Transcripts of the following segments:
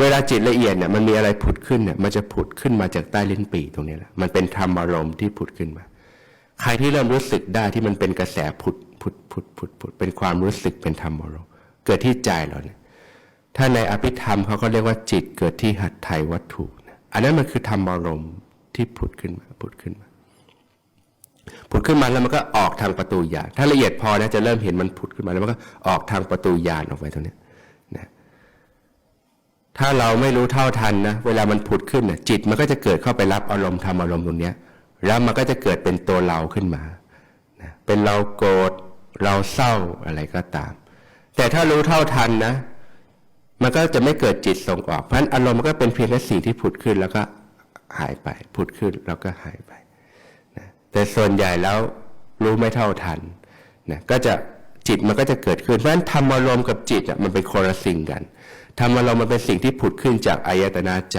เวลาจิตละเอียดเนี่ยมันมีอะไรผุดขึ้นเนี่ยมันจะผุดขึ้นมาจากใต้ลิ้นปี่ตรงนี้แหละมันเป็นธรรมอารมณ์ที่ผุดขึ้นมา ใครที่เริ่มรู้สึกได้ที่มันเป็นกระแสผุดผุดผุดผุดผุดเป็นความรู้สึกเป็นธรรมอารมณ์เกิดที่ใจเราเนี่ยถ้าในอภิธรรมเขาก็เรียกว่าจิตเกิดที่หัตถไทยวัตถุนะอันนั้นมันคือธรรมอารมณ์ที่ผุดขึ้นมาผุดขึ้นมาผุดขึ้นมาแล้วมันก็ออกทางประตูญาณถ้าละเอียดพอนะจะเริ่มเห็นมันผุดขึ้นมาแล้วมันก็ออกทางประตูญาณออกไปตรงนี้ ถ้าเราไม่รู้เท่าทันนะเวลามันผุดขึ้นนะจิตมันก็จะเกิดเข้าไปรับอารมณ์ทำอารมณ์ตรงนี้แล้วมันก็จะเกิดเป็นตัวเราขึ้นมานะเป็นเราโกรธเราเศร้าอะไรก็ตาม แต่ถ้ารู้เท่าทันนะมันก็จะไม่เกิดจิตส่งออกเพราะฉะนั้นอารมณ์มันก็เป็นเพียงแค่สิ่งที่ผุดขึ้นแล้วก็หายไปผุดขึ้นแล้วก็หายไปนะแต่ส่วนใหญ่แล้วรู้ไม่เท่าทันนะก็จะ จิตมันก็จะเกิดขึ้น เพราะฉะนั้นธรรมอารมณ์กับจิตอะมันเป็นคนละสิ่งกันธรรมอารมณ์มันเป็นสิ่งที่ผุดขึ้นจากอายตนะใจ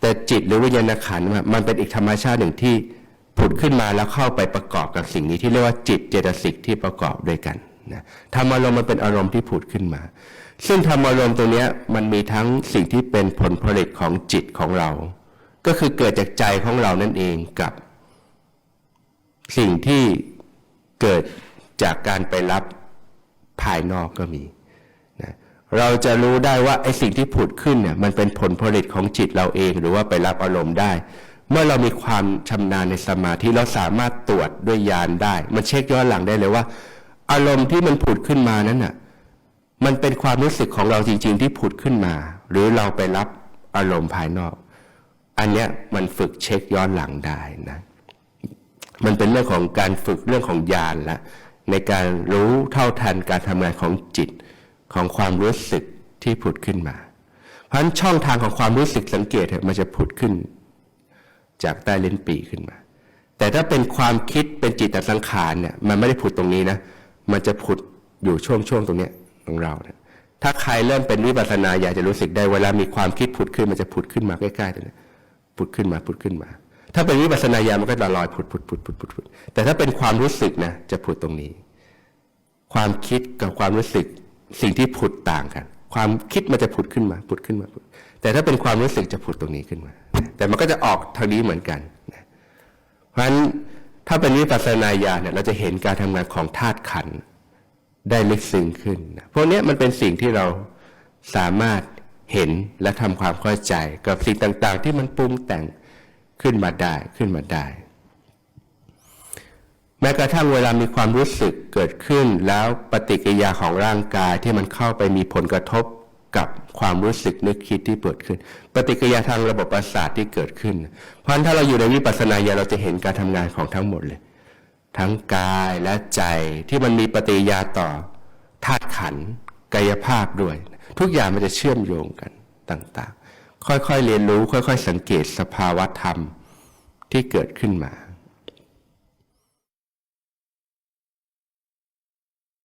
แต่จิตหรือวิญญาณขันธ์มันเป็นอีกธรรมชาติหนึ่งที่ผุดขึ้นมาแล้วเข้าไปประกอบกับสิ่งนี้ที่เรียกว่าจิตเจตสิกที่ประกอบด้วยกันนะธรรมอารมณ์มันเป็นอารมณ์ที่ผุดขึ้นมา ซึ่งธรรมอารมณ์ตรงเนี้ยมันมีทั้งสิ่งที่เป็นผลผลิตของจิตของเรา ก็คือเกิดจากใจของเรานั่นเองกับ สิ่งที่เกิด จากการไปรับภายนอกก็มีนะเราจะรู้ได้ว่าไอ้สิ่งที่ผุดขึ้นเนี่ยมันเป็นผลผลิตของจิตเราเอง หรือว่าไปรับอารมณ์ได้ เมื่อเรามีความชำนาญในสมาธิเราสามารถตรวจด้วยญาณได้ มันเช็คย้อนหลังได้เลยว่า อารมณ์ที่มันผุดขึ้นมานั้นน่ะมันเป็นความรู้สึกของเราจริง ๆ ที่ผุดขึ้นมา หรือเราไปรับอารมณ์ภายนอก อันเนี้ยมันฝึกเช็คย้อนหลังได้นะมันเป็นเรื่องของการฝึกเรื่องของญาณละ ในการรู้เท่าทันการทำงานของจิตของความรู้สึกที่ผุดขึ้นมา เพราะฉะนั้นช่องทางของความรู้สึกสังเกตมันจะผุดขึ้น จากใต้ลิ้นปีขึ้นมา แต่ถ้าเป็นความคิดเป็นจิตตสังขารเนี่ยมันไม่ได้ผุดตรงนี้นะ มันจะผุดอยู่ช่วงช่วงตรงเนี้ยของเราเนี่ยถ้าใครเริ่มเป็นวิปัสสนาอยากจะรู้สึกได้เวลามีความคิดผุดขึ้นมันจะผุดขึ้นมาใกล้ๆตรงนี้ผุดขึ้นมาผุดขึ้นมา ถ้าเป็นวิปัสสนาญาณมันก็จะลอยผุดผุดผุดผุดผุดผุดแต่ถ้าเป็นความรู้สึกนะจะผุดตรงนี้ ความคิดกับความรู้สึกสิ่งที่ผุดต่างกัน ความคิดมันจะผุดขึ้นมาผุดขึ้นมาผุดแต่ถ้าเป็นความรู้สึกจะผุดตรงนี้ขึ้นมา แต่มันก็จะออกทางนี้เหมือนกันนะเพราะฉะนั้นถ้าเป็นวิปัสสนาญาณเนี่ยเราจะเห็นการทำงานของธาตุขันได้ลึกซึ้งขึ้นนะพวกนี้มันเป็นสิ่งที่เราสามารถเห็นและทำความเข้าใจกับสิ่งต่าง ๆ ที่มันปรุงแต่ง ขึ้นมาได้ขึ้นมาได้ แม้กระทั่งเวลามีความรู้สึกเกิดขึ้นแล้วปฏิกิริยาของร่างกายที่มันเข้าไปมีผลกระทบกับความรู้สึกนึกคิดที่เกิดขึ้น ปฏิกิริยาทางระบบประสาทที่เกิดขึ้น เพราะฉะนั้นถ้าเราอยู่ในวิปัสสนาญาเราจะเห็นการทำงานของทั้งหมดเลย ทั้งกายและใจที่มันมีปฏิกิริยาต่อธาตุขันกายภาพด้วย ทุกอย่างมันจะเชื่อมโยงกันต่าง ๆ ค่อยๆเรียนรู้ ค่อย ๆ สังเกตสภาวะธรรมที่เกิดขึ้นมา